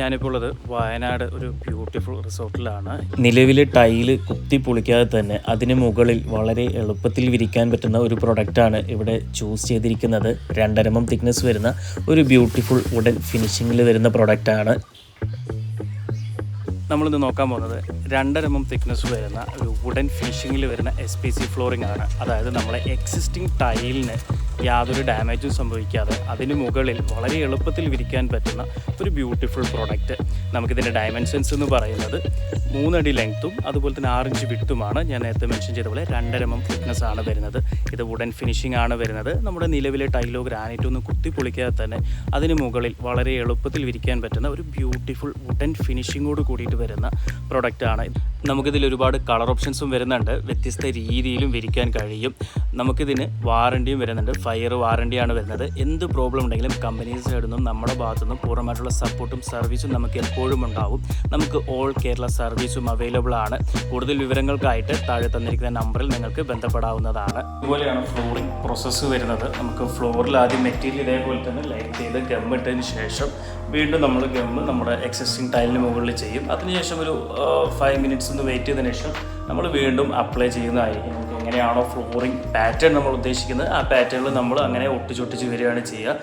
ഞാനിപ്പോൾ ഉള്ളത് വയനാട് ഒരു ബ്യൂട്ടിഫുൾ റിസോർട്ടിലാണ്. നിലവിലെ ടൈൽ കുത്തി പൊളിക്കാതെ തന്നെ അതിന് മുകളിൽ വളരെ എളുപ്പത്തിൽ വിരിക്കാൻ പറ്റുന്ന ഒരു പ്രൊഡക്റ്റാണ് ഇവിടെ ചൂസ് ചെയ്തിരിക്കുന്നത്. രണ്ടരമം തിക്നെസ് വരുന്ന ഒരു ബ്യൂട്ടിഫുൾ വുഡൻ ഫിനിഷിങ്ങിൽ വരുന്ന പ്രൊഡക്റ്റാണ് നമ്മളിന്ന് നോക്കാൻ പോകുന്നത് രണ്ടര എം എം തിക്നെസ് വരുന്ന ഒരു വുഡൻ ഫിനിഷിങ്ങിൽ വരുന്ന എസ് പി സി ഫ്ലോറിംഗ് ആണ്. അതായത് നമ്മളെ എക്സിസ്റ്റിംഗ് ടൈലിന് യാതൊരു ഡാമേജും സംഭവിക്കാതെ അതിന് മുകളിൽ വളരെ എളുപ്പത്തിൽ വിരിക്കാൻ പറ്റുന്ന ഒരു ബ്യൂട്ടിഫുൾ പ്രോഡക്റ്റ് നമുക്കിതിന്റെ ഡയമെൻഷൻസ് എന്ന് പറയുന്നത് മൂന്നടി ലെങ്ത്തും അതുപോലെ തന്നെ ആറിഞ്ച് വിട്ടുമാണ് ഞാൻ നേരത്തെ മെൻഷൻ ചെയ്ത പോലെ രണ്ടര എം ആണ് വരുന്നത്. ഇത് വുഡൻ ഫിനിഷിംഗ് ആണ് വരുന്നത്. നമ്മുടെ നിലവിലെ ടൈലോ ഗ്രാനൈറ്റ് ഒന്ന് കുത്തി പൊളിക്കാതെ തന്നെ അതിന് മുകളിൽ വളരെ എളുപ്പത്തിൽ വിരിക്കാൻ പറ്റുന്ന ഒരു ബ്യൂട്ടിഫുൾ വുഡൻ ഫിനിഷിങ്ങോട് കൂടിയിട്ട് വരുന്ന പ്രൊഡക്റ്റാണ് നമുക്കിതിൽ ഒരുപാട് കളർ ഓപ്ഷൻസും വരുന്നുണ്ട്. വ്യത്യസ്ത രീതിയിലും വിരിക്കാൻ കഴിയും. നമുക്കിതിന് വാറണ്ടിയും വരുന്നുണ്ട്. ഫയർ വാറണ്ടിയാണ് വരുന്നത്. എന്ത് പ്രോബ്ലം ഉണ്ടെങ്കിലും കമ്പനീസ് സൈഡിൽ നിന്നും നമ്മുടെ ഭാഗത്തു നിന്നും പൂർണമായിട്ടുള്ള സപ്പോർട്ടും സർവീസും നമുക്ക് എപ്പോഴും ഉണ്ടാവും. നമുക്ക് ഓൾ കേരള സർവീസും അവൈലബിൾ ആണ്. കൂടുതൽ വിവരങ്ങൾക്കായിട്ട് താഴെ തന്നിരിക്കുന്ന നമ്പറിൽ നിങ്ങൾക്ക് ബന്ധപ്പെടാവുന്നതാണ്. ഇതുപോലെയാണ് ഫ്ലോറിംഗ് പ്രോസസ്സ് വരുന്നത്. നമുക്ക് ഫ്ലോറിൽ ആദ്യം മെറ്റീരിയൽ ഇതേപോലെ തന്നെ ലൈറ്റ് ചെയ്ത് ഗമ്മിട്ടതിന് ശേഷം വീണ്ടും നമ്മൾ ഗമ്മ് നമ്മുടെ എക്സിസ്റ്റിംഗ് ടൈലിന് മുകളിൽ ചെയ്യും. അതിനുശേഷം ഒരു ഫൈവ് മിനിറ്റ്സ് ഒന്ന് വെയിറ്റ് ചെയ്തതിന് ശേഷം നമ്മൾ വീണ്ടും അപ്ലൈ ചെയ്യുന്നതായിരിക്കും. നമുക്ക് എങ്ങനെയാണോ ഫ്ലോറിംഗ് പാറ്റേൺ നമ്മൾ ഉദ്ദേശിക്കുന്നത്. ആ പാറ്റേണിൽ നമ്മൾ അങ്ങനെ ഒട്ടിച്ചൊട്ടിച്ച് വരികയാണ് ചെയ്യുക.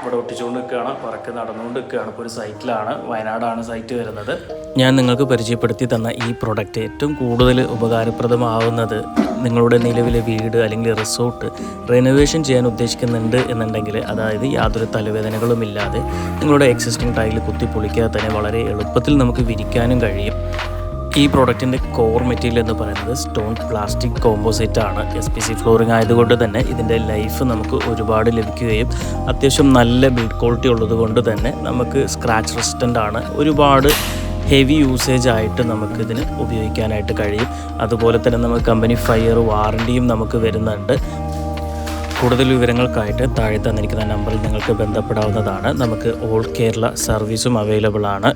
ഇവിടെ ഒട്ടിച്ചുകൊണ്ട് നിൽക്കുകയാണ്. പുറക്ക് നടന്നുകൊണ്ട് നിൽക്കുകയാണ്. ഇപ്പോൾ ഒരു സൈറ്റിലാണ് വയനാടാണ് സൈറ്റ് വരുന്നത്. ഞാൻ നിങ്ങൾക്ക് പരിചയപ്പെടുത്തി തന്ന ഈ പ്രൊഡക്റ്റ് ഏറ്റവും കൂടുതൽ ഉപകാരപ്രദമാവുന്നത് നിങ്ങളുടെ നിലവിലെ വീട് അല്ലെങ്കിൽ റിസോർട്ട് റെനോവേഷൻ ചെയ്യാൻ ഉദ്ദേശിക്കുന്നുണ്ട് എന്നുണ്ടെങ്കിൽ അതായത് യാതൊരു തലവേദനകളും ഇല്ലാതെ നിങ്ങളുടെ എക്സിസ്റ്റിംഗ് ടൈൽ കുത്തി പൊളിക്കാതെ തന്നെ വളരെ എളുപ്പത്തിൽ നമുക്ക് വിരിക്കാനും കഴിയും. ഈ പ്രോഡക്റ്റിന്റെ കോർ മെറ്റീരിയൽ എന്ന് പറയുന്നത് സ്റ്റോൺ പ്ലാസ്റ്റിക് കോമ്പോസിറ്റ് ആണ്. എസ് പി സി ഫ്ലോറിംഗ് ആയതുകൊണ്ട് തന്നെ ഇതിന്റെ ലൈഫ് നമുക്ക് ഒരുപാട് ലഭിക്കുകയും അത്യാവശ്യം നല്ല ബിൽഡ് ക്വാളിറ്റി ഉള്ളത് കൊണ്ട് തന്നെ നമുക്ക് സ്ക്രാച്ച് റെസിസ്റ്റന്റ് ആണ്. ഒരുപാട് ഹെവി യൂസേജ് ആയിട്ട് നമുക്കിതിന് ഉപയോഗിക്കാനായിട്ട് കഴിയും. അതുപോലെ തന്നെ നമുക്ക് കമ്പനി ഫയർ വാറണ്ടിയും നമുക്ക് വരുന്നുണ്ട്. കൂടുതൽ വിവരങ്ങൾക്കായിട്ട് താഴെ തന്നിരിക്കുന്ന നമ്പറിൽ നിങ്ങൾക്ക് ബന്ധപ്പെടാവുന്നതാണ്. നമുക്ക് ഓൾ കേരള സർവീസും അവൈലബിൾ ആണ്.